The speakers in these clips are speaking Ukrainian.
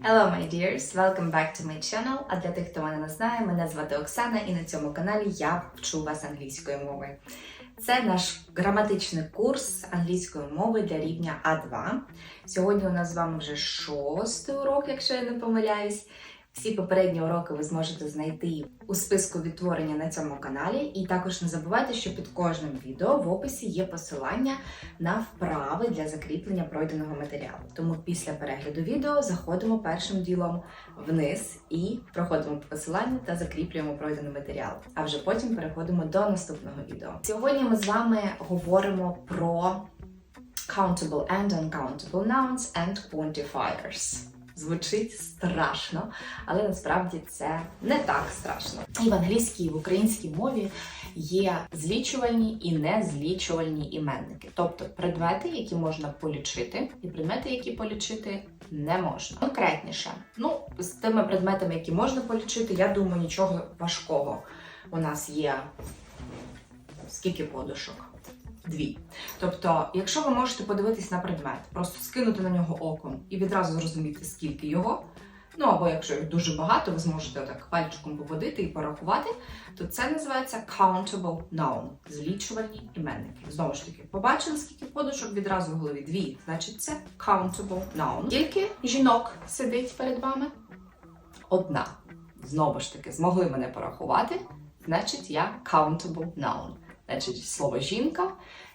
Hello, my dears! Welcome back to my channel. А для тих, хто мене не знає, мене звати Оксана, і на цьому каналі я вчу вас англійської мови. Це наш граматичний курс англійської мови для рівня А2. Сьогодні у нас з вами вже шостий урок, якщо я не помиляюсь. Всі попередні уроки ви зможете знайти у списку відтворення на цьому каналі. І також не забувайте, що під кожним відео в описі є посилання на вправи для закріплення пройденого матеріалу. Тому після перегляду відео заходимо першим ділом вниз і проходимо по посиланню та закріплюємо пройдений матеріал. А вже потім переходимо до наступного відео. Сьогодні ми з вами говоримо про countable and uncountable nouns and quantifiers. Звучить страшно, але насправді це не так страшно. І в англійській, і в українській мові є злічувальні і незлічувальні іменники, тобто предмети, які можна полічити, і предмети, які полічити не можна. Конкретніше, ну з тими предметами, які можна полічити, я думаю, нічого важкого. У нас є скільки подушок? Дві. Тобто, якщо ви можете подивитись на предмет, просто скинути на нього оком і відразу зрозуміти, скільки його. Ну або якщо їх дуже багато, ви зможете так пальчиком поводити і порахувати, то це називається countable noun – злічувальні іменники. Знову ж таки, побачили, скільки подушок відразу в голові? Дві. Значить, це countable noun. Скільки жінок сидить перед вами? Одна. Знову ж таки, змогли мене порахувати. Значить, я countable noun. Значить, слово жінка,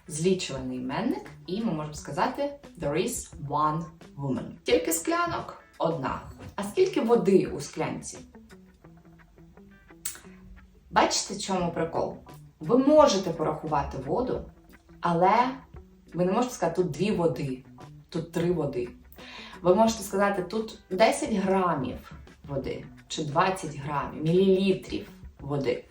злічувальний іменник, і ми можемо сказати there is one woman. Скільки склянок? Одна. А скільки води у склянці? Бачите, в чому прикол? Ви можете порахувати воду, але ви не можете сказати, тут дві води, тут три води. Ви можете сказати, тут 10 грамів води, чи 20 грамів, мілілітрів води.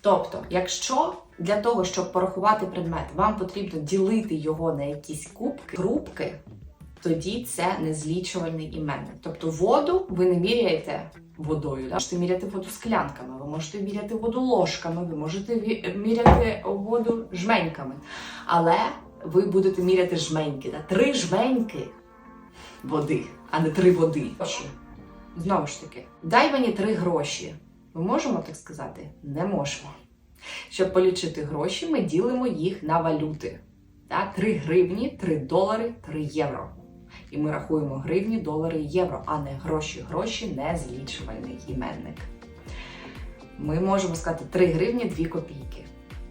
Тобто, якщо для того, щоб порахувати предмет, вам потрібно ділити його на якісь кубки, групки, тоді це незлічувальний іменник. Тобто воду ви не міряєте водою. Да? Можете міряти воду склянками, ви можете міряти воду ложками, ви можете міряти воду жменьками. Але ви будете міряти жменьки. Да? Три жменьки води, а не три води. Знову ж таки, дай мені три гроші. Ми можемо так сказати? Не можемо. Щоб полічити гроші, ми ділимо їх на валюти. 3 гривні, 3 долари, 3 євро. І ми рахуємо гривні, долари, євро, а не гроші. Гроші не злічувальний іменник. Ми можемо сказати 3 гривні, 2 копійки.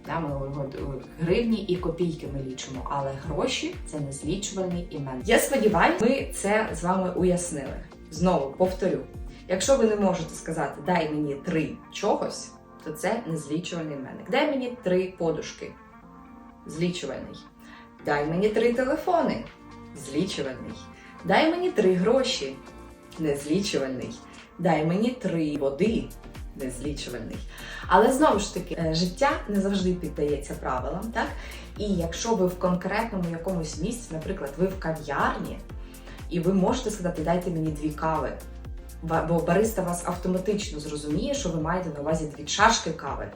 Ми гривні і копійки ми лічимо, але гроші це не злічувальний іменник. Я сподіваюся, ми це з вами уяснили. Знову повторю: якщо ви не можете сказати дай мені три чогось, то це незлічувальний іменник. Дай мені три подушки. Злічувальний. Дай мені три телефони. Злічувальний. Дай мені три гроші. Незлічувальний. Дай мені три води. Незлічувальний. Але знову ж таки, е, життя не завжди піддається правилам, так? І якщо ви в конкретному якомусь місці, наприклад, ви в кав'ярні, і ви можете сказати, дайте мені дві кави. Бо бариста вас автоматично зрозуміє, що ви маєте на увазі дві чашки кави.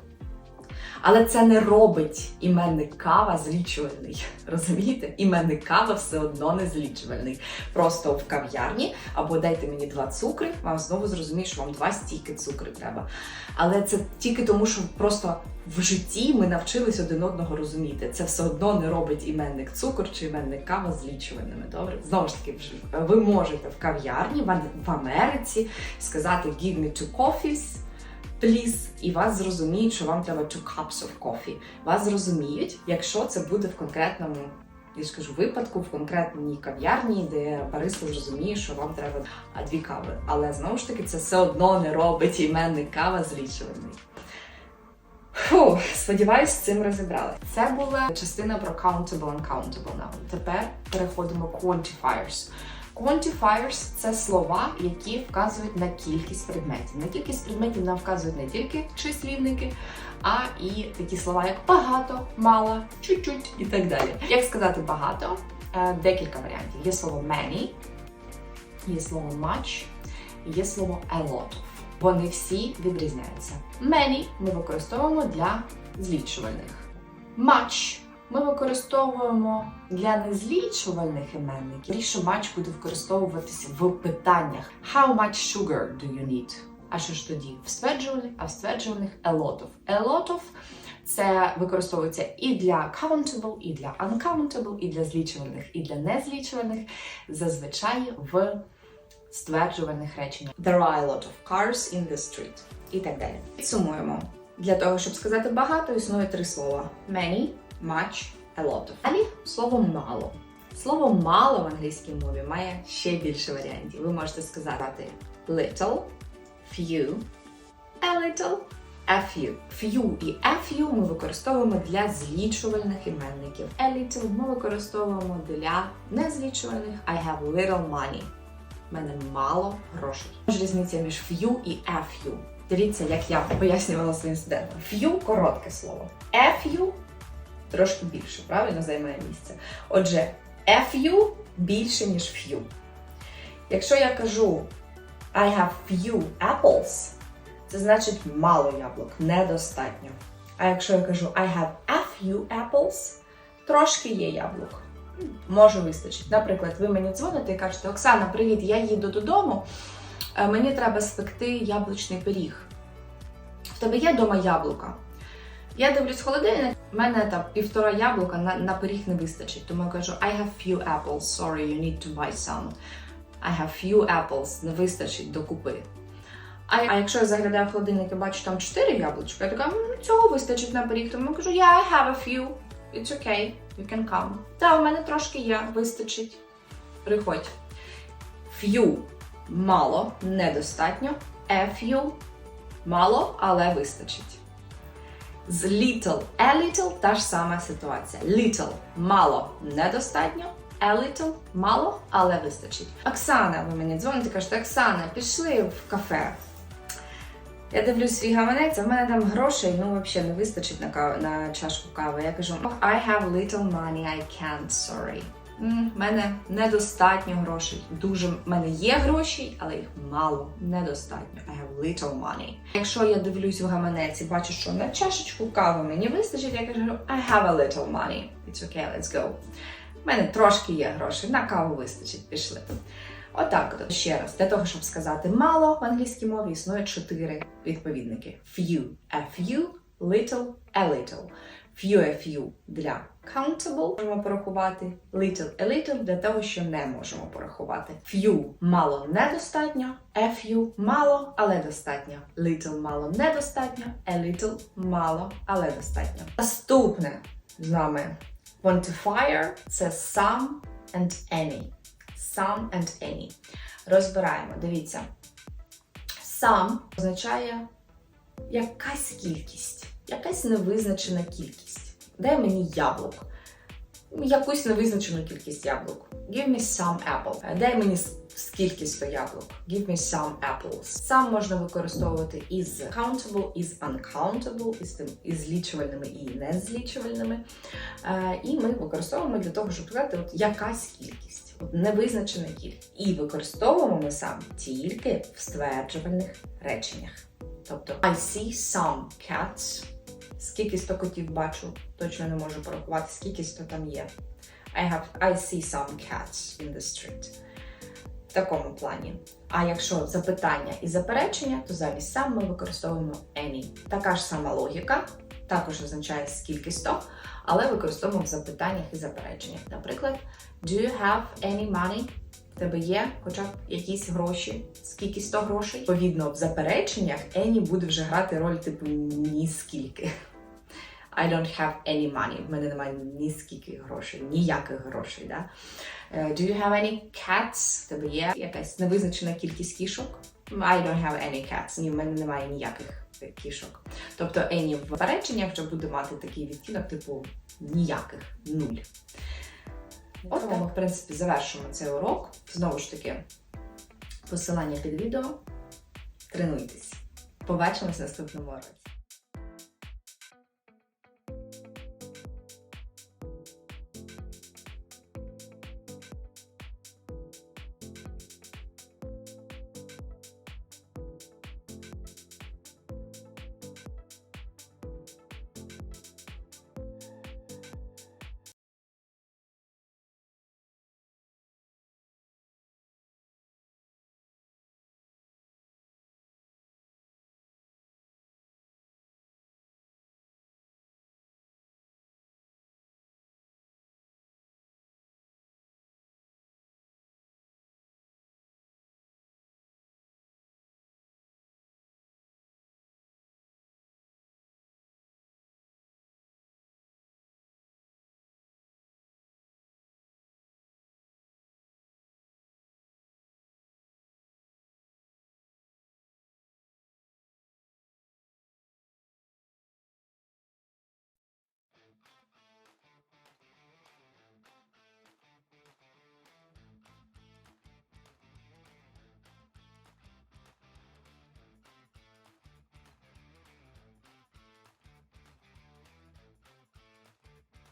Але це не робить іменник кава злічувальний. Розумієте? Іменник кава все одно не злічувальний. Просто в кав'ярні або дайте мені два цукри, вам знову зрозуміє, що вам два стільки цукри треба. Але це тільки тому, що просто в житті ми навчились один одного розуміти. Це все одно не робить іменник цукор чи іменник кава злічувальними. Добре, знову ж таки, ви можете в кав'ярні в Америці сказати «Give me two coffees», please, і вас зрозуміють, що вам треба two cups of coffee. Вас зрозуміють, якщо це буде в конкретному. Я ж кажу, випадку в конкретній кав'ярні, де бариста зрозуміє, що вам треба дві кави. Але знову ж таки, це все одно не робить іменник кава злічувальний. Фу, сподіваюсь, з цим розібрали. Це була частина про countable and countable noun. Тепер переходимо quantifiers. Quantifiers – це слова, які вказують на кількість предметів. На кількість предметів нам вказують не тільки числівники, а і такі слова, як багато, мало, чуть-чуть і так далі. Як сказати багато? Е, Декілька варіантів. Є слово many, є слово much, є слово a lot. Вони всі відрізняються. Many ми використовуємо для злічувальних. Much ми використовуємо для незлічувальних іменників. Ріше матч буде використовуватися в питаннях. How much sugar do you need? А що ж тоді? В стверджувальних, а в стверджувальних a lot of. A lot of це використовується і для countable, і для uncountable, і для злічувальних, і для незлічувальних. Зазвичай в стверджувальних реченнях. There are a lot of cars in the street. І так далі. Підсумуємо. Для того, щоб сказати багато, існує три слова: many, much, a lot of. Далі слово мало. Слово мало в англійській мові має ще більше варіантів. Ви можете сказати little, few, a little, a few. Few і a few ми використовуємо для злічувальних іменників. A little ми використовуємо для незлічувальних I have little money. У мене мало грошей. Різниця між few і a few. Дивіться, як я пояснювала своїм студентам. Few – коротке слово. A few трошки більше, правильно займає місце. Отже, a few більше, ніж few. Якщо я кажу I have few apples, це значить мало яблук, недостатньо. А якщо я кажу I have a few apples, трошки є яблук. Може вистачить. Наприклад, ви мені дзвоните і кажете, Оксана, привіт, я їду додому. е, Мені треба спекти яблучний пиріг. В тебе є вдома яблука? Я дивлюсь холодильник, в мене там півтора яблука на, на пиріг не вистачить. Тому я кажу, I have few apples, sorry, you need to buy some. I have few apples, не вистачить докупи. А, а якщо я заглядаю в холодильник і бачу там 4 яблучка, я така, «М, цього вистачить на пиріг, тому я кажу, yeah, I have a few. It's okay, you can come. Та, у мене трошки є, вистачить. Приходь. Few – мало, недостатньо. A few – мало, але вистачить. З little, a little – та ж сама ситуація. Little – мало, недостатньо. A little – мало, але вистачить. Оксана, ви мені дзвоните, кажете, Оксана, пішли в кафе. Я дивлюсь свій гаманець, а в мене там грошей, ну взагалі не вистачить на, кав... на чашку кави. Я кажу, I have little money, I can't, sorry. В мене недостатньо грошей. Дуже в мене є гроші, але їх мало, недостатньо. I have little money. Якщо я дивлюсь в гаманець і бачу, що на чашечку кави мені вистачить, я кажу, I have a little money. It's okay, let's go. У мене трошки є грошей, на каву вистачить, пішли. Отак, от ще раз, для того, щоб сказати мало в англійській мові існує чотири відповідники: few, a few, little, a little. Few, a few для countable можемо порахувати, little, a little для того, що не можемо порахувати. Few мало недостатньо, a few мало, але достатньо. Little мало недостатньо, a little мало, але достатньо. Наступне з нами quantifier – це some and any. Some and any. Розбираємо. Дивіться. Some означає якась кількість, якась невизначена кількість. Дай мені яблук. Якусь невизначену кількість яблук. Give me some apple. Дай мені с- скільки-сто яблук. Give me some apples. Сам можна використовувати із countable, із uncountable, із, тим, із злічувальними і незлічувальними. Е, і ми використовуємо для того, щоб сказати, от якась кількість, от невизначена кількість. І використовуємо ми сам тільки в стверджувальних реченнях. Тобто I see some cats. Скільки сто котів бачу, точно не можу порахувати, скільки сто там є. I have I see some cats in the street. В такому плані. А якщо запитання і заперечення, то замість сам ми використовуємо any. Така ж сама логіка, також означає скільки сто, але використовуємо в запитаннях і запереченнях. Наприклад, do you have any money? В тебе є хоча б якісь гроші, скільки 100 грошей. Відповідно, в запереченнях any буде вже грати роль типу ні скільки. I don't have any money. В мене немає ні скільки грошей, ніяких грошей. Да? Е, Do you have any cats? В тебе є якась невизначена кількість кішок? I don't have any cats. Ні, в мене немає ніяких кішок. Тобто any в запереченнях вже буде мати такий відтінок, типу ніяких, нуль. От так в принципі, завершимо цей урок. Знову ж таки, посилання під відео. Тренуйтесь. Побачимось в наступному уроці.